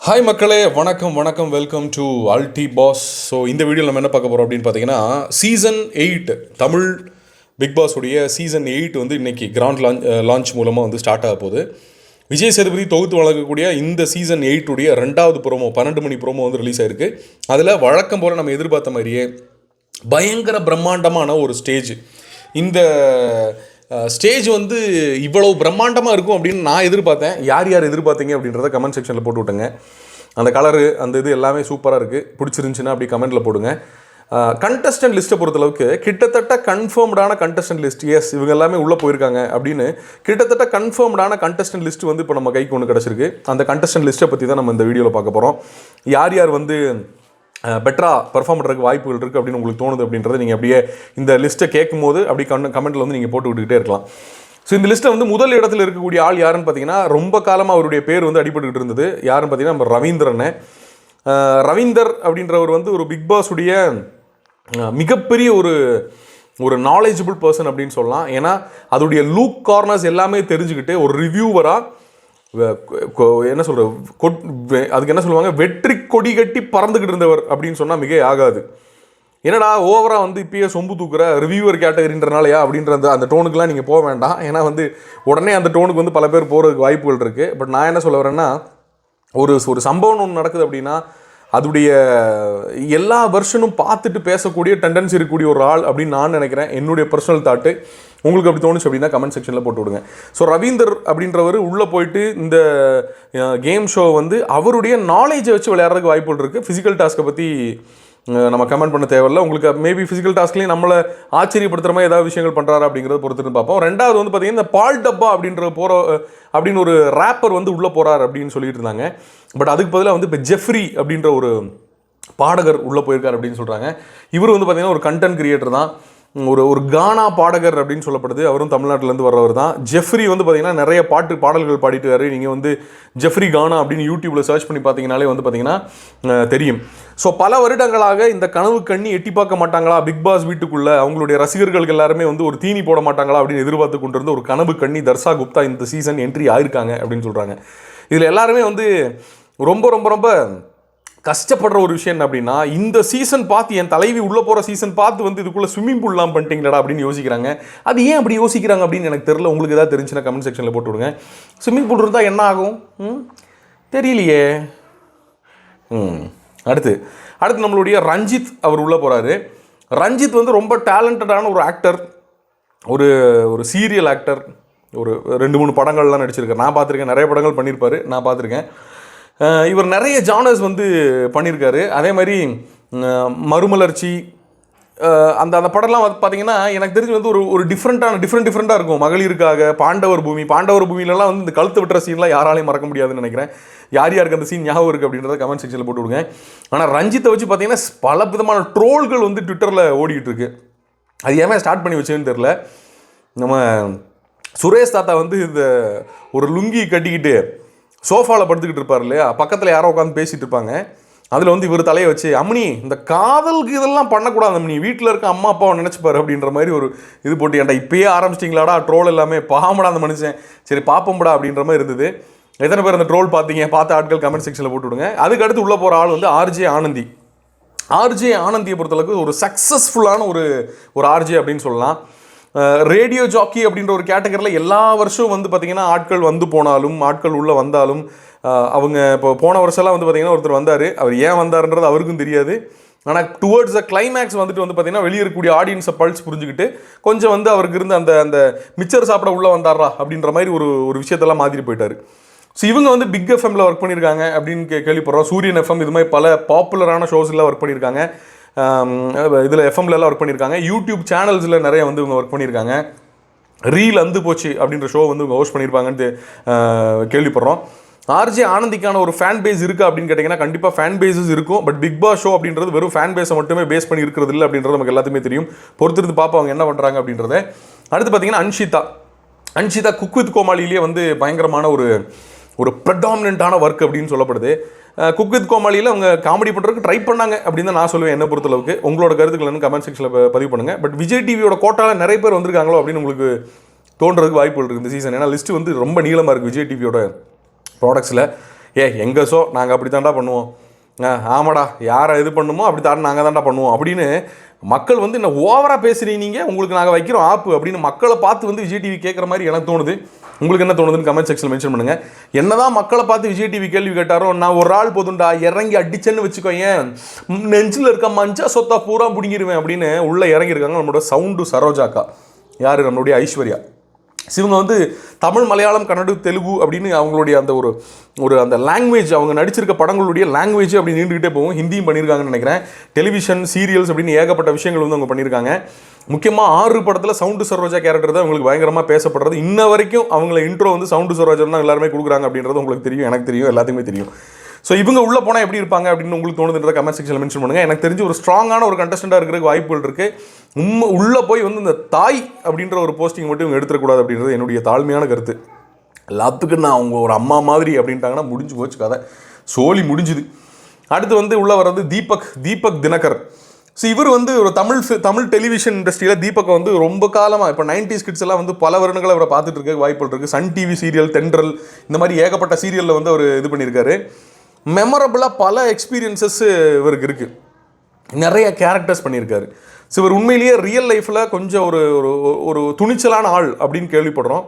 Hi மக்களே. வணக்கம் வணக்கம். Welcome to Alti boss so இந்த வீடியோவில் நம்ம என்ன பார்க்க போகிறோம் அப்படின்னு பார்த்தீங்கன்னா season eight Tamil Bigg Boss உடைய சீசன் எயிட் வந்து இன்றைக்கி கிராண்ட் லான்ச் லான்ச் மூலமாக வந்து ஸ்டார்ட் ஆக போகுது. விஜய் சேதுபதி தொகுத்து வழங்கக்கூடிய இந்த சீசன் எயிட்டுடைய ரெண்டாவது ப்ரோமோ பன்னெண்டு மணி ப்ரோமோ வந்து ரிலீஸ் ஆயிருக்கு. அதில் வழக்கம் போல் நம்ம எதிர்பார்த்த மாதிரியே பயங்கர பிரம்மாண்டமான ஒரு ஸ்டேஜ் இந்த ஸ்டேஜ் வந்து இவ்வளவு பிரம்மாண்டமாக இருக்கும் அப்படின்னு நான் எதிர்பார்த்தேன். யார் யார் எதிர்பார்த்தீங்க அப்படின்றத கமெண்ட் செக்ஷனில் போட்டு விட்டுங்க அந்த கலரு அந்த இது எல்லாமே சூப்பராக இருக்குது பிடிச்சிருந்துச்சின்னா அப்படி கமெண்ட்டில் போடுங்க. கண்டஸ்டன்ட் லிஸ்ட்டை பொறுத்தளவுக்கு கிட்டத்தட்ட கன்ஃபர்ம்டான கண்டஸ்டன்ட் லிஸ்ட் எஸ் இவங்க எல்லாமே உள்ளே போயிருக்காங்க அப்படின்னு கிட்டத்தட்ட கன்ஃபர்ம்டான கண்டஸ்டன்ட் லிஸ்ட் வந்து இப்போ நம்ம கைக்கு ஒன்று கிடச்சிருக்கு. அந்த கண்டஸ்டன்ட் லிஸ்ட்டை பற்றி தான் நம்ம இந்த வீடியோவில் பார்க்க போகிறோம் யார் யார் வந்து பெட்டராக பர்ஃபார்ம் பண்ணுறதுக்கு வாய்ப்புகள் இருக்குது அப்படின்னு உங்களுக்கு தோணுது அப்படின்றத நீங்கள் அப்படியே இந்த லிஸ்ட்டை கேட்கும் போது அப்படி கண் கமெண்ட்டில் வந்து நீங்கள் போட்டு விட்டுக்கிட்டே இருக்கலாம். ஸோ இந்த லிஸ்ட்டில் வந்து முதல் இடத்துல இருக்கக்கூடிய ஆள் யாருன்னு பார்த்தீங்கன்னா ரொம்ப காலமாக அவருடைய பேர் வந்து அடிபட்டுக்கிட்டு இருந்தது. யாருன்னு பார்த்தீங்கன்னா நம்ம ரவீந்திரன். ரவீந்தர் அப்படின்றவர் வந்து ஒரு பிக் பாஸுடைய மிகப்பெரிய ஒரு ஒரு நாலேஜபிள் பர்சன் அப்படின்னு சொல்லலாம். ஏன்னா அதோடைய லூக் கார்னர்ஸ் எல்லாமே தெரிஞ்சுக்கிட்டு ஒரு ரிவ்யூவராக என்ன சொல்கிறது கொட் வெ- அதுக்கு என்ன சொல்லுவாங்க? வெற்றி கொடி கட்டி பறந்துக்கிட்டு இருந்தவர் அப்படின்னு சொன்னால் மிக ஆகாது. என்னடா ஓவராக வந்து இப்பயே சொம்பு தூக்குற ரிவ்யூவர் கேட்டகரின்றனாலயா அப்படின்ற அந்த அந்த டோனுக்குலாம் நீங்கள் போக வேண்டாம். ஏன்னா வந்து உடனே அந்த டோனுக்கு வந்து பல பேர் போகிறதுக்கு வாய்ப்புகள் இருக்குது பட் நான் என்ன சொல்ல வரேன்னா ஒரு ஒரு சம்பவம் ஒன்று நடக்குது அப்படின்னா அதுடைய எல்லா வெர்ஷனும் பார்த்துட்டு பேசக்கூடிய டெண்டன்சி இருக்கக்கூடிய ஒரு ஆள் அப்படின்னு நான் நினைக்கிறேன். என்னுடைய பர்சனல் தாட்டு உங்களுக்கு அப்படி தோணுச்சு அப்படின்னா கமெண்ட் செக்ஷனில் போட்டு விடுங்க. ஸோ ரவீந்தர் அப்படின்றவர் உள்ளே போயிட்டு இந்த கேம் ஷோ வந்து அவருடைய நாலேஜை வச்சு விளையாடுறதுக்கு வாய்ப்புகள் இருக்குது ஃபிசிக்கல் டாஸ்க்கை பற்றி நம்ம கமெண்ட் பண்ண தேவையில்ல. உங்களுக்கு மேபி ஃபிசிக்கல் டாஸ்க்லேயும் நம்மளை ஆச்சரியப்படுத்துகிற மாதிரி ஏதாவது விஷயங்கள் பண்ணுறாரு அப்படிங்கிறத பொறுத்து பார்ப்போம். ரெண்டாவது வந்து பார்த்தீங்கன்னா இந்த பால் டப்பா அப்படின்ற போகிற அப்படின்னு ஒரு ரேப்பர் வந்து உள்ளே போகிறார் அப்படின்னு சொல்லிட்டு இருந்தாங்க. பட் அதுக்கு பதிலாக வந்து இப்போ ஜெஃப்ரி அப்படின்ற ஒரு பாடகர் உள்ளே போயிருக்கார் அப்படின்னு சொல்கிறாங்க இவர் வந்து பார்த்தீங்கன்னா ஒரு கண்டென்ட் கிரியேட்டர் தான். ஒரு ஒரு கானா பாடகர் அப்படின்னு சொல்லப்படுது. அவரும் தமிழ்நாட்டிலேருந்து வர்றவர் தான். ஜெஃப்ரி வந்து பார்த்திங்கன்னா நிறைய பாட்டு பாடல்கள் பாடிட்டு நீங்கள் வந்து ஜெஃப்ரி கானா அப்படின்னு யூடியூப்பில் சர்ச் பண்ணி பார்த்தீங்கனாலே வந்து பார்த்தீங்கன்னா தெரியும். ஸோ பல வருடங்களாக இந்த கனவு கண்ணி எட்டி பார்க்க மாட்டாங்களா? பிக் பாஸ் வீட்டுக்குள்ளே அவங்களுடைய ரசிகர்களுக்கு எல்லாருமே வந்து ஒரு தீனி போட மாட்டாங்களா? அப்படின்னு எதிர்பார்த்து கொண்டிருந்த ஒரு கனவு கண்ணி தர்ஷா குப்தா இந்த சீசன் என்ட்ரி ஆயிருக்காங்க அப்படின்னு சொல்கிறாங்க இதில் எல்லாருமே வந்து ரொம்ப ரொம்ப ரொம்ப கஷ்டப்படுற ஒரு விஷயம் என்ன அப்படின்னா இந்த சீசன் பார்த்து என் தலைவி உள்ளே போகிற சீசன் பார்த்து வந்து இதுக்குள்ளே ஸ்விம்மிங் பூல்லாம் பண்ணிட்டீங்களா அப்படின்னு யோசிக்கிறாங்க. அது ஏன் அப்படி யோசிக்கிறாங்க அப்படின்னு எனக்கு தெரில உங்களுக்கு ஏதாவது தெரிஞ்சுன்னா கமெண்ட் செக்ஷனில் போட்டு விடுங்க. ஸ்விம்மிங் பூல் இருந்தால் என்ன ஆகும்? ம்? தெரியலையே. ம். அடுத்து அடுத்து நம்மளுடைய ரஞ்சித் அவர் உள்ளே போகிறாரு ரஞ்சித் வந்து ரொம்ப டேலண்டடான ஒரு ஆக்டர் ஒரு ஒரு சீரியல் ஆக்டர் ஒரு ரெண்டு மூணு படங்கள்லாம் நடிச்சிருக்கார். நான் பார்த்துருக்கேன். நிறைய படங்கள் பண்ணியிருப்பாரு. நான் பார்த்துருக்கேன். இவர் நிறைய ஜானர்ஸ் வந்து பண்ணியிருக்காரு. அதே மாதிரி மறுமலர்ச்சி அந்த அந்த படம்லாம் வந்து பார்த்தீங்கன்னா எனக்கு தெரிஞ்சு வந்து ஒரு ஒரு டிஃப்ரெண்ட்டான டிஃப்ரெண்ட் டிஃப்ரெண்ட்டாக இருக்கும். மகளிருக்காக பாண்டவர் பூமி பாண்டவர் பூமியிலலாம் வந்து இந்த கழுத்து விட்டுற சீன்லாம் யாராலையும் மறக்க முடியாதுன்னு நினைக்கிறேன். யார் யாருக்கு அந்த சீன் ஞாபகம் இருக்குது அப்படின்றத கமெண்ட் செக்ஷனில் போட்டு விடுங்க. ஆனால் ரஞ்சித்தை வச்சு பார்த்தீங்கன்னா பல விதமான ட்ரோல்கள் வந்து ட்விட்டரில் ஓடிக்கிட்டு இருக்கு. அது ஏன் ஸ்டார்ட் பண்ணி வச்சேன்னு தெரில நம்ம சுரேஷ் தாத்தா வந்து இந்த ஒரு லுங்கி கட்டிக்கிட்டு சோஃபாவில் படுத்துக்கிட்டு இருப்பார் இல்லையா? பக்கத்தில் யாரோ உட்காந்து பேசிகிட்டு இருப்பாங்க. அதில் வந்து இவர் தலையை வச்சு அம்மனி இந்த காதலுக்கு இதெல்லாம் பண்ணக்கூடாது அம்மனி. வீட்டில் இருக்க அம்மா அப்பாவை நினச்சிப்பார் அப்படின்ற மாதிரி ஒரு இது போட்டு ஏன்டா இப்பயே ஆரம்பிச்சிட்டிங்களாடா? ட்ரோல் எல்லாமே. பாமடா அந்த மனுஷன். சரி பாப்பம்படா அப்படின்ற மாதிரி இருந்தது. எத்தனை பேர் அந்த ட்ரோல் பார்த்தீங்க? பார்த்த ஆட்கள் கமெண்ட் செக்ஷனில் போட்டு விடுங்க அதுக்கடுத்து உள்ளே போகிற ஆள் வந்து ஆர்ஜே ஆனந்தி. ஆர்ஜே ஆனந்தியை பொறுத்தளவுக்கு ஒரு சக்ஸஸ்ஃபுல்லான ஒரு ஒரு ஆர்ஜே அப்படின்னு சொல்லலாம். ரேடியோ ஜாக்கி அப்படின்ற ஒரு கேட்டகரியில் எல்லா வருஷம் வந்து பார்த்திங்கன்னா ஆட்கள் வந்து போனாலும் ஆட்கள் உள்ளே வந்தாலும் அவங்க இப்போ போன வருஷம்லாம் வந்து பார்த்திங்கன்னா ஒருத்தர் வந்தார். அவர் ஏன் வந்தாருன்றது அவருக்கும் தெரியாது. ஆனால் டுவர்ட்ஸ் த கிளைமேக்ஸ் வந்துட்டு வந்து பார்த்திங்கன்னா வெளியே இருக்கக்கூடிய ஆடியன்ஸை பல்ஸ் புரிஞ்சுக்கிட்டு கொஞ்சம் வந்து அவருக்கு இருந்த அந்த அந்த மிச்சர் சாப்பிட உள்ளே வந்தாரா அப்படின்ற மாதிரி ஒரு ஒரு விஷயத்தெல்லாம் மாதிரி போயிட்டார். ஸோ இவங்க வந்து பிக் எஃப்எம்மில் ஒர்க் பண்ணியிருக்காங்க அப்படின்னு கே கேள்விப்படுறோம். சூரியன் எஃப்எம் இது மாதிரி பல பாப்புலரான ஷோஸ்லாம் ஒர்க் பண்ணியிருக்காங்க. இதில் எஃப்எம்லெல்லாம் ஒர்க் பண்ணியிருக்காங்க. யூடியூப் சேனல்ஸில் நிறைய வந்து இவங்க ஒர்க் பண்ணியிருக்காங்க. ரீல் அந்து போச்சு அப்படின்ற ஷோ வந்து இவங்க ஹோஸ்ட் பண்ணியிருப்பாங்கன்னு கேள்விப்படுறோம். ஆர்ஜே ஆனந்திக்கான ஒரு ஃபேன் பேஸ் இருக்குது அப்படின்னு கேட்டிங்கன்னா கண்டிப்பாக ஃபேன் பேஸஸ் இருக்கும். பட் பிக் பாஸ் ஷோ அப்படின்றது வெறும் ஃபேன் பேஸை மட்டுமே பேஸ் பண்ணி இருக்கிறது இல்லை அப்படின்றது நமக்கு எல்லாத்துக்குமே தெரியும். பொறுத்திருந்து பார்ப்போம் அவங்க என்ன பண்ணுறாங்க அப்படின்றத. அடுத்து பார்த்தீங்கன்னா அன்ஷிதா. அன்ஷிதா குக் வித் கோமாளிலேயே வந்து பயங்கரமான ஒரு ஒரு ப்ரெடாமினண்ட்டான ஒர்க் அப்படின்னு சொல்லப்படுது. குக் வித் கோமாளியில் அவங்க காமெடி பண்ணுறதுக்கு ட்ரை பண்ணாங்க அப்படின்னு தான் நான் சொல்லுவேன் என்ன பொறுத்தளவுக்கு. உங்களோட கருத்துக்கள் என்ன கமெண்ட் செக்ஷனில் பதிவு பண்ணுங்கள் பட் விஜய் டிவியோட கோட்டாவில் நிறைய பேர் வந்திருக்காங்களோ அப்படின்னு உங்களுக்கு தோன்றதுக்கு வாய்ப்புகள் இருக்குது இந்த சீசன் ஏன்னா லிஸ்ட்டு வந்து ரொம்ப நீளமாக இருக்குது விஜய் டிவியோட ப்ராடக்ட்ஸில் ஏ எங்கே ஸோ நாங்கள் அப்படி தாண்டா பண்ணுவோம். ஆ ஆமாடா யாரை இது பண்ணுமோ அப்படி தான் நாங்கள் தாண்டா பண்ணுவோம் அப்படின்னு மக்கள் வந்து என்ன ஓவராக பேசுகிறீங்க நீங்கள் உங்களுக்கு நாங்கள் வைக்கிறோம் ஆப்பு அப்படின்னு மக்களை பார்த்து வந்து விஜய் டிவி கேட்குற மாதிரி எனக்கு தோணுது. உங்களுக்கு என்ன தோணுதுன்னு கமெண்ட் செக்ஷன் மென்ஷன் பண்ணுங்க. என்னதான் மக்களை பார்த்து விஜய் டிவி கேள்வி கேட்டாரோ நான் ஒரு ஆள் போதுண்டா இறங்கி அடிச்சேன்னு வச்சுக்கோயேன். ஏன் நெஞ்சில் இருக்க மஞ்சா சொத்தா பூரா பிடிங்கிருவேன் அப்படின்னு உள்ளே இறங்கியிருக்காங்க நம்மளோட சவுண்டு சரோஜாக்கா. யார்? நம்மளுடைய ஐஸ்வர்யா. இவங்க வந்து தமிழ் மலையாளம் கன்னடு தெலுங்கு அப்படின்னு அவங்களுடைய அந்த ஒரு ஒரு அந்த லாங்குவேஜ் அவங்க நடிச்சிருக்க படங்களுடைய லாங்குவேஜ் அப்படி நீண்டுகிட்டே போகும். ஹிந்தியும் பண்ணியிருக்காங்கன்னு நினைக்கிறேன். டெலிவிஷன் சீரியல்ஸ் அப்படின்னு ஏகப்பட்ட விஷயங்கள் வந்து அவங்க பண்ணியிருக்காங்க முக்கியமாக ஆறு படத்தில் சவுண்டு சரோஜா கேரக்டர் தான் உங்களுக்கு பயங்கரமாக பேசப்படுறது. இன்ன வரைக்கும் அவங்கள இன்ட்ரோ வந்து சவுண்டு சரோஜா தான் எல்லாருமே கொடுக்குறாங்க அப்படின்றது உங்களுக்கு தெரியும் எனக்கு தெரியும் எல்லாத்துக்குமே தெரியும். ஸோ இவங்க உள்ளே போனால் எப்படி இருப்பாங்க அப்படின்னு உங்களுக்கு தோணுதுன்றத கமெண்ட் செக்ஷனில் மென்ஷன் பண்ணுங்கள் எனக்கு தெரிஞ்சு ஒரு ஸ்ட்ராங்கான ஒரு கண்டஸ்டண்ட்டாக இருக்கிறதுக்கு வாய்ப்புகள் இருக்குது உண்மை உள்ளே போய் வந்து இந்த தாய் அப்படின்ற ஒரு போஸ்டிங் மட்டும் இவங்க எடுத்துடக்கூடாது அப்படின்றது என்னுடைய தாழ்மையான கருத்து. எல்லாத்துக்கும் நான் அவங்க ஒரு அம்மா மாதிரி அப்படின்ட்டாங்கன்னா முடிஞ்சு போச்சு கதை. சோலி முடிஞ்சுது. அடுத்து வந்து உள்ளே வர்றது தீபக் தீபக் தினகர். ஸோ இவர் வந்து ஒரு தமிழ் தமிழ் டெலிவிஷன் இண்டஸ்ட்ரியில் தீபக் வந்து ரொம்ப காலமாக இப்போ நைன்டிஸ் கிட்ஸ் எல்லாம் வந்து பல வருடங்களை அவரை பார்த்துட்டு இருக்க வாய்ப்புகள் இருக்குது சன் டிவி சீரியல் தென்றல் இந்த மாதிரி ஏகப்பட்ட சீரியலில் வந்து அவர் இது பண்ணியிருக்காரு. மெமரபுளாக பல எக்ஸ்பீரியன்சஸ் இவருக்கு இருக்குது நிறைய கேரக்டர்ஸ் பண்ணியிருக்காரு. ஸோ இவர் உண்மையிலேயே ரியல் லைஃப்பில் கொஞ்சம் ஒரு ஒரு ஒரு துணிச்சலான ஆள் அப்படின்னு கேள்விப்படுறோம்.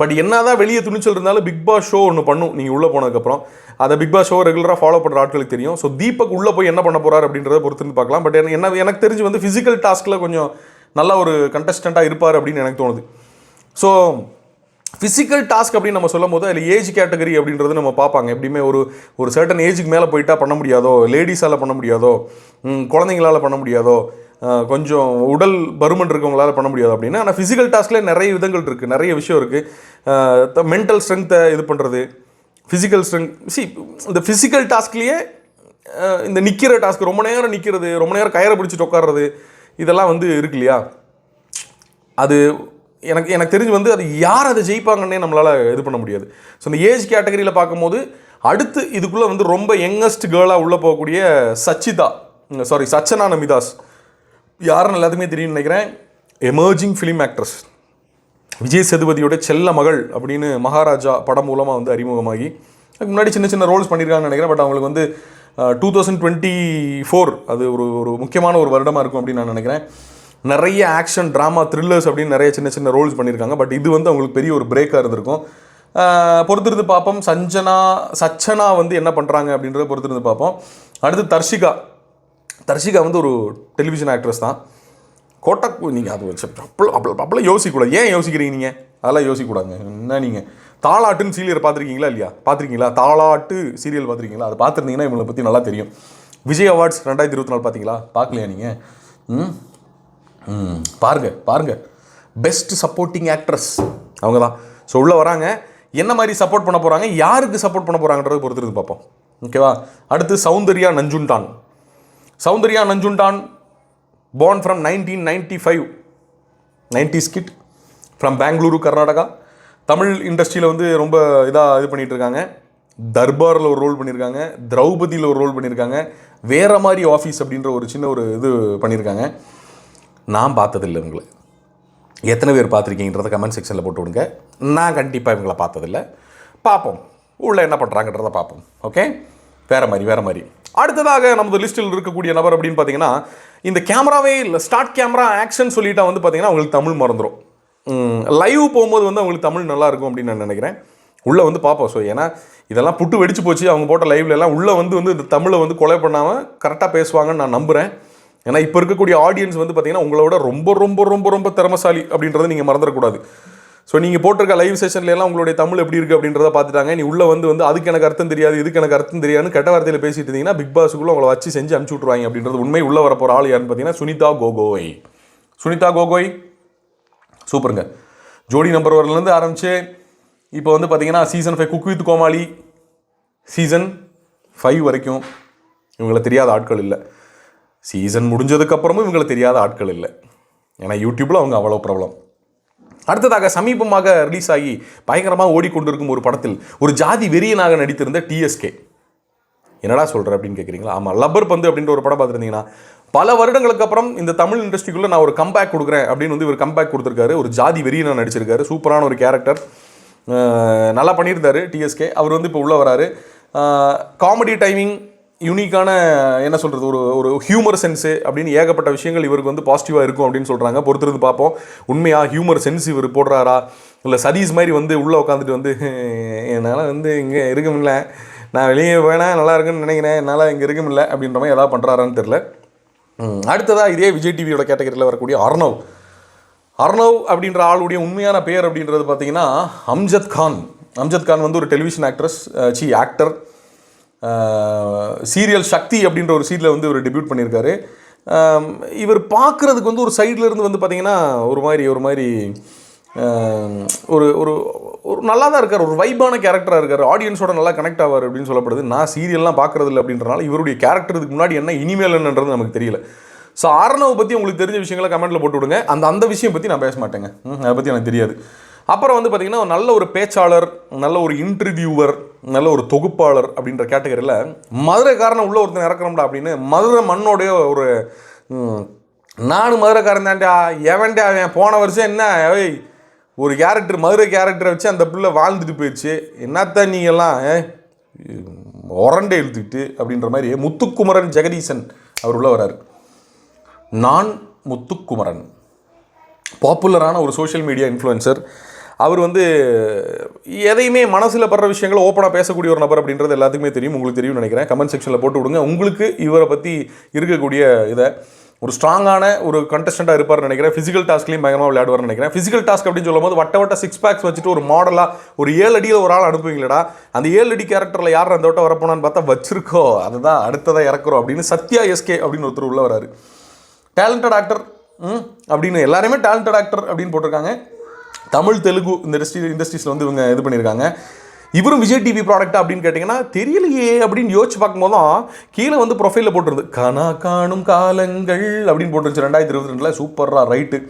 பட் என்னதான் வெளியே துணிச்சல் இருந்தாலும் பிக் பாஸ் ஷோ ஒன்று பண்ணும். நீங்கள் உள்ளே போனதுக்கப்புறம். அதை பிக் பாஸ் ஷோ ரெகுலராக ஃபாலோ பண்ணுற ஆட்களுக்கு தெரியும். ஸோ தீபக் உள்ளே போய் என்ன பண்ண போகிறார் அப்படின்றத பொறுத்து பார்க்கலாம். பட் என்ன எனக்கு தெரிஞ்சு வந்து ஃபிசிக்கல் டாஸ்கில் கொஞ்சம் நல்ல ஒரு கண்டஸ்டண்ட்டாக இருப்பார் அப்படின்னு எனக்கு தோணுது. ஸோ ஃபிசிக்கல் டாஸ்க் அப்படின்னு நம்ம சொல்லும் போது அதில் ஏஜ் கேட்டகரி அப்படின்றது நம்ம பார்ப்பாங்க. எப்படியுமே ஒரு ஒரு சர்டன் ஏஜுக்கு மேலே போயிட்டா பண்ண முடியாதோ லேடிஸால் பண்ண முடியாதோ குழந்தைங்களால் குழந்தைங்களால பண்ண முடியாதோ கொஞ்சம் உடல் பருமன் இருக்கவங்களால் பண்ண முடியாது அப்படின்னா ஆனால் ஃபிசிக்கல் டாஸ்கில் நிறைய விதங்கள் இருக்குது நிறைய விஷயம் இருக்குது மென்டல் ஸ்ட்ரென்த்தை இது பண்ணுறது ஃபிசிக்கல் ஸ்ட்ரென்த் சி இந்த ஃபிசிக்கல் டாஸ்க்லேயே இந்த நிற்கிற டாஸ்க் ரொம்ப நேரம் நிற்கிறது ரொம்ப நேரம் கயிறை பிடிச்சிட்டு உட்காடுறது இதெல்லாம் வந்து இருக்கு இல்லையா? அது எனக்கு எனக்கு தெரிஞ்சு வந்து அது யார் அதை ஜெயிப்பாங்கன்னே நம்மளால் இது பண்ண முடியாது. ஸோ இந்த ஏஜ் கேட்டகரியில் பார்க்கும்போது அடுத்து இதுக்குள்ளே வந்து ரொம்ப யங்கஸ்ட் கேர்ளாக உள்ளே போகக்கூடிய சச்சிதா சாரி சச்சனா நமிதாஸ். யாருன்னு எல்லாத்துக்குமே தெரியும்னு நினைக்கிறேன். எமர்ஜிங் ஃபிலிம் ஆக்ட்ரஸ் விஜய் சேதுபதியோட செல்ல மகள் அப்படின்னு மகாராஜா படம் மூலமாக வந்து அறிமுகமாகி அதுக்கு முன்னாடி சின்ன சின்ன ரோல்ஸ் பண்ணியிருக்காங்கன்னு நினைக்கிறேன். பட் அவங்களுக்கு வந்து டூ தௌசண்ட் டுவெண்ட்டி ஃபோர் அது ஒரு ஒரு முக்கியமான ஒரு வருடமாக இருக்கும் அப்படின்னு நான் நினைக்கிறேன். நிறைய ஆக்ஷன் ட்ராமா த்ரில்லர்ஸ் அப்படின்னு நிறைய சின்ன சின்ன ரோல்ஸ் பண்ணியிருக்காங்க. பட் இது வந்து அவங்களுக்கு பெரிய ஒரு பிரேக்காக இருந்திருக்கும். பொறுத்திருந்து பார்ப்போம். சஞ்சனா சச்சனா வந்து என்ன பண்ணுறாங்க அப்படின்றத பொறுத்திருந்து பார்ப்போம். அடுத்து தர்ஷிகா. தர்ஷிகா வந்து ஒரு டெலிவிஷன் ஆக்ட்ரஸ் தான். கோட்டக் நீங்கள் அது வச்சு அப்பளம் அப்பளம் அப்பளம் யோசிக்கக்கூடாது. ஏன் யோசிக்கிறீங்க நீங்கள் அதெல்லாம் யோசிக்கக்கூடாதுங்க. என்ன நீங்கள் தாளாட்டுன்னு சீரியல் பார்த்துருக்கீங்களா இல்லையா? பார்த்துருக்கீங்களா? தாலாட்டு சீரியல் பார்த்துருக்கீங்களா? அதை பார்த்துருந்தீங்கன்னா இவங்களை பற்றி நல்லா தெரியும். விஜய் அவார்ட்ஸ் ரெண்டாயிரத்தி இருபத்தி நாலு பார்த்தீங்களா? பார்க்கலையா நீங்கள் ம்? ம். பாருங்க பாருங்க. பெஸ்ட் சப்போர்ட்டிங் ஆக்ட்ரஸ் அவங்க தான் ஸோ உள்ளே வராங்க. என்ன மாதிரி சப்போர்ட் பண்ண போகிறாங்க யாருக்கு சப்போர்ட் பண்ண போகிறாங்கன்றதை பொறுத்து பார்ப்போம் ஓகேவா அடுத்து Soundarya Nanjundan. Soundarya Nanjundan born from nineteen ninety five ninety skid from Bengaluru Karnataka Tamil இண்டஸ்ட்ரியில் வந்து ரொம்ப இதாக இது பண்ணிகிட்ருக்காங்க தர்பாரில் ஒரு ரோல் பண்ணியிருக்காங்க திரௌபதியில் ஒரு ரோல் பண்ணியிருக்காங்க வேறு மாதிரி ஆஃபீஸ் அப்படின்ற ஒரு சின்ன ஒரு இது பண்ணியிருக்காங்க நான் பார்த்ததில்லை இவங்களை. எத்தனை பேர் பார்த்துருக்கீங்கன்றத கமெண்ட் செக்ஷனில் போட்டு விடுங்க. நான் கண்டிப்பாக இவங்களை பார்த்ததில்ல. பார்ப்போம். உள்ளே என்ன பண்ணுறாங்கன்றத பார்ப்போம். ஓகே வேற மாதிரி வேற மாதிரி. அடுத்ததாக நமது லிஸ்ட்டில் இருக்கக்கூடிய நபர் அப்படின்னு பார்த்தீங்கன்னா இந்த கேமராவே இல்லை ஸ்டார்ட் கேமரா ஆக்ஷன் சொல்லிட்டா வந்து பார்த்தீங்கன்னா அவங்களுக்கு தமிழ் மறந்துடும் லைவ் போகும்போது வந்து அவங்களுக்கு தமிழ் நல்லாயிருக்கும் அப்படின்னு நான் நினைக்கிறேன். உள்ளே வந்து பார்ப்போம். ஸோ ஏன்னா இதெல்லாம் புட்டு வெடிச்சு போச்சு. அவங்க போட்ட லைவ்ல எல்லாம் உள்ளே வந்து வந்து இந்த தமிழை வந்து கொலை பண்ணாமல் கரெக்டாக பேசுவாங்கன்னு நான் நம்புகிறேன் ஏன்னா இப்போ இருக்கக்கூடிய ஆடியன்ஸ் வந்து பார்த்தீங்கன்னா உங்களோட ரொம்ப ரொம்ப ரொம்ப ரொம்ப திறமசாலி அப்படின்றத நீங்கள் மறந்துடக்கூடாது. ஸோ நீங்கள் போட்டிருக்க லைவ் செஷன்ல எல்லாம் உங்களுடைய தமிழ் எப்படி இருக்குது அப்படின்றத பார்த்துட்டாங்க. நீ உள்ளே வந்து வந்து அதுக்கு எனக்கு அர்த்தம் தெரியாது இதுக்கு எனக்கு அர்த்தம் தெரியாதுன்னு கெட்ட வார்த்தையில் பேசிட்டு இருந்தீங்கன்னா பிக் பாஸுக்குள்ளே உங்களை வச்சு செஞ்சு அனுப்பிச்சு விட்ருவாங்க அப்படின்றது உண்மை. உள்ளே வர போகிற ஆள் யாருன்னு பார்த்தீங்கன்னா சுனிதா கோகோய். சுனிதா கோகோய். சூப்பருங்க. ஜோடி நம்பர் ஒன்லேருந்து ஆரம்பிச்சு இப்போ வந்து பார்த்தீங்கன்னா season five cook with Comali. Season five வரைக்கும் இவங்களை தெரியாத ஆட்கள் இல்லை. சீசன் முடிஞ்சதுக்கப்புறமும் இவங்களை தெரியாத ஆட்கள் இல்லை. ஏன்னா யூடியூப்பில் அவங்க அவ்வளோ பிரபலம். அடுத்ததாக சமீபமாக ரிலீஸ் ஆகி பயங்கரமாக ஓடிக்கொண்டிருக்கும் ஒரு படத்தில் ஒரு ஜாதி வெறியனாக நடித்திருந்த டிஎஸ்கே என்னடா சொல்கிற அப்படின்னு கேட்குறீங்களா ஆமாம் லப்பர் பந்து அப்படின்ற ஒரு படம் பார்த்துருந்தீங்கன்னா பல வருடங்களுக்கு அப்புறம் இந்த தமிழ் இண்டஸ்ட்ரிக்குள்ளே நான் ஒரு கம்பேக் கொடுக்குறேன் அப்படின்னு வந்து இவர் கம்பேக் கொடுத்துருக்காரு. ஒரு ஜாதி வெறியனாக நடிச்சிருக்காரு. சூப்பரான ஒரு கேரக்டர் நல்லா பண்ணியிருந்தாரு டிஎஸ்கே அவர் வந்து இப்போ உள்ளே வராரு. காமெடி டைமிங் யூனிக்கான என்ன சொல்கிறது ஒரு ஒரு ஹியூமர் சென்ஸு அப்படின்னு ஏகப்பட்ட விஷயங்கள் இவருக்கு வந்து பாசிட்டிவாக இருக்கும் அப்படின்னு சொல்கிறாங்க பொறுத்திருந்து பார்ப்போம். உண்மையாக ஹியூமர் சென்ஸ் இவர் போடுறாரா? இல்லை சதீஸ் மாதிரி வந்து உள்ளே உட்காந்துட்டு வந்து என்னால் வந்து இங்கே இருக்க முடியல. நான் வெளியே வேணால் நல்லா இருக்குன்னு நினைக்கிறேன். என்னால் இங்கே இருக்க முடியல. அப்படின்ற மாதிரி எதாவது பண்ணுறாரான்னு தெரில அடுத்ததாக இதே விஜய் டிவியோட கேட்டகரியில் வரக்கூடிய அர்ணவ் அர்ணவ் அப்படின்ற ஆளுடைய உண்மையான பேர் அப்படின்றது பார்த்தீங்கன்னா அம்ஜத் கான். அம்ஜத் கான் வந்து ஒரு டெலிவிஷன் ஆக்ட்ரஸ் சி ஆக்டர் சீரியல் சக்தி அப்படின்ற ஒரு சீரியல் வந்து இவர் டெபியூட் பண்ணியிருக்காரு. இவர் பார்க்குறதுக்கு வந்து ஒரு சைடில் இருந்து வந்து பார்த்தீங்கன்னா ஒரு மாதிரி ஒரு மாதிரி ஒரு ஒரு ஒரு நல்லா தான் இருக்கார். ஒரு வைப்பான கேரக்டராக இருக்கார். ஆடியன்ஸோட நல்லா கனெக்ட் ஆவார் அப்படின்னு சொல்லப்படுது. நான் சீரியல்லாம் பார்க்குறதில்ல அப்படின்றனால இவருடைய கேரக்டர் இதுக்கு முன்னாடி என்ன இனிமேல் என்னன்றது நமக்கு தெரியல. ஸோ ஆர்னவை பற்றி உங்களுக்கு தெரிஞ்ச விஷயங்களை கமெண்ட்டில் போட்டு விடுங்க அந்த அந்த விஷயம் பற்றி நான் பேச மாட்டேங்க. அதை பற்றி எனக்கு தெரியாது. அப்புறம் வந்து பார்த்திங்கன்னா ஒரு நல்ல ஒரு பேச்சாளர் நல்ல ஒரு இன்டர்வியூவர் நல்ல ஒரு தொகுப்பாளர் அப்படின்ற கேட்டகரியில் மதுரைக்காரனை உள்ள ஒருத்தன் இறக்குறோம்டா அப்படின்னு மதுரை மண்ணோடைய ஒரு நானும் மதுரைக்காரன் தான்டா எவன்டா அவன் போன வருஷம் என்ன ஏய் ஒரு கேரக்டர் மதுரை கேரக்டரை வச்சு அந்த பிள்ளை வாழ்ந்துட்டு போயிடுச்சு. என்னத்தான் நீங்கள்லாம் உரண்டை இழுத்துக்கிட்டு அப்படின்ற மாதிரி முத்துக்குமரன் ஜெகதீசன் அவர் உள்ள வராரு நான் முத்துக்குமரன். பாப்புலரான ஒரு சோஷியல் மீடியா இன்ஃப்ளூயன்சர் அவர் வந்து எதையுமே மனசில் படுற விஷயங்களை ஓப்பனாக பேசக்கூடிய ஒரு நபர் அப்படின்றது எல்லாத்துக்குமே தெரியும் உங்களுக்கு தெரியும்னு நினைக்கிறேன். கமெண்ட் செக்ஷனில் போட்டு விடுங்க. உங்களுக்கு இவரை பற்றி இருக்கக்கூடிய இதை ஒரு ஸ்ட்ராங்கான ஒரு கண்டஸ்டண்ட்டாக இருப்பார்னு நினைக்கிறேன். ஃபிசிக்கல் டாஸ்க்லையும் பயங்கரமாக விளையாடுவார்னு நினைக்கிறேன். ஃபிசிக்கல் டாஸ்க் அப்படின்னு சொல்லும்போது வட்ட வட்ட சிக்ஸ் பேக்ஸ் வச்சுட்டு ஒரு மாடலாக ஒரு ஏழு அடியில் ஒரு ஆள் அனுப்புவீங்களடா. அந்த ஏழு அடி கேரக்டரில் யார் அந்த வட்டம் வரப்போனான்னு பார்த்தா வச்சிருக்கோ அதுதான் அடுத்ததாக இறக்குறோம் அப்படின்னு சத்யா எஸ்கே அப்படின்னு ஒருத்தர் உள்ள வராரு. டேலண்டட் ஆக்டர் ம் அப்படின்னு எல்லாருமே டேலண்டட் ஆக்டர் அப்படின்னு போட்டிருக்காங்க. தமிழ் தெலுங்கு இந்த இண்டஸ்ட்ரி இண்டஸ்ட்ரீஸில் வந்து இவங்க இது பண்ணியிருக்காங்க. இவரும் விஜய் டிவி ப்ராடக்ட் அப்படின்னு கேட்டிங்கன்னா தெரியலையே அப்படின்னு யோசிச்சு பார்க்கும்போது தான் கீழே வந்து ப்ரொஃபைலில் போட்டுருது கனா காணும் காலங்கள் அப்படின்னு போட்டுருச்சு ரெண்டாயிரத்தி இருபத்தி ரெண்டில். சூப்பராக ரைட்டு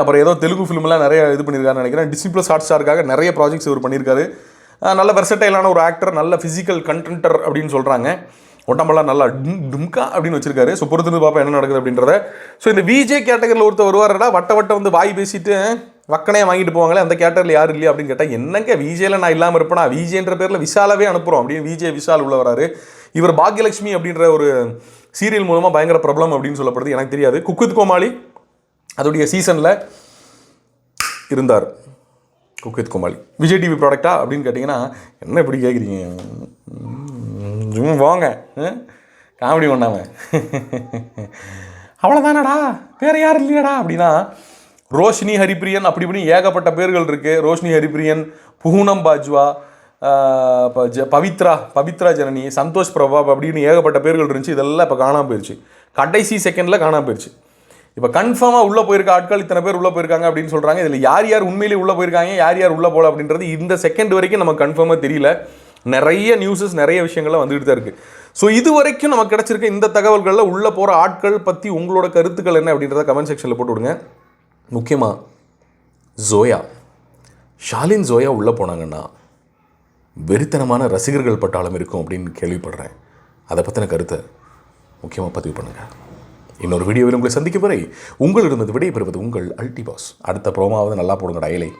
அப்புறம் ஏதோ தெலுங்கு ஃபிலிம்லாம் நிறைய இது பண்ணியிருக்காருன்னு நினைக்கிறேன். டிஸ்னி ப்ளஸ் ஹாட் ஸ்டாருக்காக நிறைய ப்ராஜெக்ட்ஸ் இவர் பண்ணியிருக்காரு. நல்ல வெர்சட்டைலான ஒரு ஆக்டர் நல்ல ஃபிசிக்கல் கண்டென்டர் அப்படின்னு சொல்கிறாங்க உடம்பெல்லாம் நல்லா டும் டும்கா அப்படின்னு வச்சிருக்காரு. ஸோ பொறுத்திருந்து பார்ப்போம் என்ன நடக்குது அப்படின்றத. ஸோ இந்த விஜே கேட்டகரியில் ஒருத்தர் வருவாரடா வட்ட வட்ட வந்து வாய் பேசிட்டு வக்கனையாக வாங்கிட்டு போவாங்களே அந்த கேட்டரில் யாரும் இல்லையா அப்படின்னு கேட்டால் என்னங்க விஜேல நான் இல்லாமல் இருப்பேனா? விஜேன்ற பேரில் விஷாலாவே அனுப்புகிறோம் அப்படின்னு விஜே விஷால் உள்ள வராரு. இவர் பாக்யலட்சுமி அப்படின்ற ஒரு சீரியல் மூலமாக பயங்கர ப்ராப்ளம் அப்படின்னு சொல்லப்படுது. எனக்கு தெரியாது. குக்குத் கோமாளி அதோடைய சீசனில் இருந்தார். குக்கித் கோமாளி. விஜய் டிவி ப்ராடக்டா அப்படின்னு கேட்டிங்கன்னா என்ன இப்படி கேட்குறீங்க சும்மா வாங்க காமெடி பண்ணாமல் அவ்வளோதானடா வேற யாரும் இல்லையாடா அப்படின்னா ரோஷினி ஹரிப்ரியன் அப்படி இப்படி ஏகப்பட்ட பேர்கள் இருக்குது ரோஷினி ஹரிப்ரியன் பூனம் பாஜ்வா பவித்ரா பவித்ரா ஜனனி சந்தோஷ் பிரபாப் அப்படின்னு ஏகப்பட்ட பேர்கள் இருந்துச்சு. இதெல்லாம் இப்போ காணாமல் போயிடுச்சு கடைசி செகண்டில் காணாமல் போயிடுச்சு இப்போ கன்ஃபார்மாக உள்ளே போயிருக்க ஆட்கள் இத்தனை பேர் உள்ளே போயிருக்காங்க அப்படின்னு சொல்கிறாங்க இதில் யார் யார் உண்மையிலேயே உள்ளே போயிருக்காங்க யார் யார் உள்ளே போகல அப்படின்றது இந்த செகண்ட் வரைக்கும் நமக்கு கன்ஃபார்மாக தெரியல. நிறைய நியூஸஸ் நிறைய விஷயங்கள்லாம் வந்துகிட்டு தான் இருக்குது ஸோ இது வரைக்கும் நமக்கு கிடச்சிருக்க இந்த தகவல்களில் உள்ளே போகிற ஆட்கள் பற்றி உங்களோட கருத்துக்கள் என்ன அப்படின்றத கமெண்ட் செக்ஷனில் போட்டு விடுங்க. முக்கியமாக ஜோயா ஷாலின் ஜோயா உள்ளே போனாங்கன்னா வெறித்தனமான ரசிகர்கள் பட்டாளம் இருக்கும் அப்படின்னு கேள்விப்படுறேன். அதை பற்றின கருத்தை முக்கியமாக பதிவு பண்ணுங்கள் இன்னொரு வீடியோவில் உங்களை சந்திக்கும் வரை உங்களிடமிருந்து விடைபெறுவது உங்கள் அல்டி பாஸ் அடுத்த ப்ரோமாவது நல்லா போடுங்க டயலை